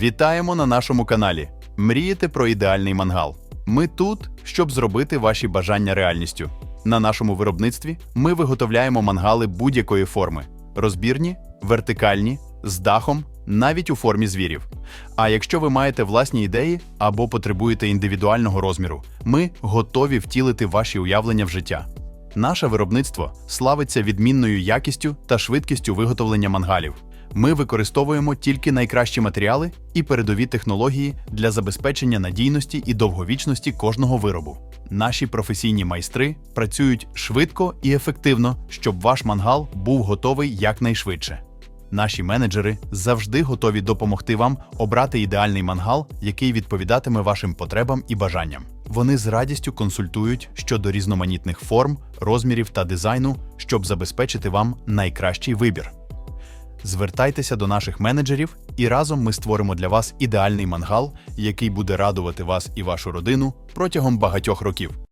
Вітаємо на нашому каналі. Мрієте про ідеальний мангал? Ми тут, щоб зробити ваші бажання реальністю. На нашому виробництві ми виготовляємо мангали будь-якої форми: розбірні, вертикальні, з дахом, навіть у формі звірів. А якщо ви маєте власні ідеї або потребуєте індивідуального розміру, ми готові втілити ваші уявлення в життя. Наше виробництво славиться відмінною якістю та швидкістю виготовлення мангалів. Ми використовуємо тільки найкращі матеріали і передові технології для забезпечення надійності і довговічності кожного виробу. Наші професійні майстри працюють швидко і ефективно, щоб ваш мангал був готовий якнайшвидше. Наші менеджери завжди готові допомогти вам обрати ідеальний мангал, який відповідатиме вашим потребам і бажанням. Вони з радістю консультують щодо різноманітних форм, розмірів та дизайну, щоб забезпечити вам найкращий вибір. Звертайтеся до наших менеджерів, і разом ми створимо для вас ідеальний мангал, який буде радувати вас і вашу родину протягом багатьох років.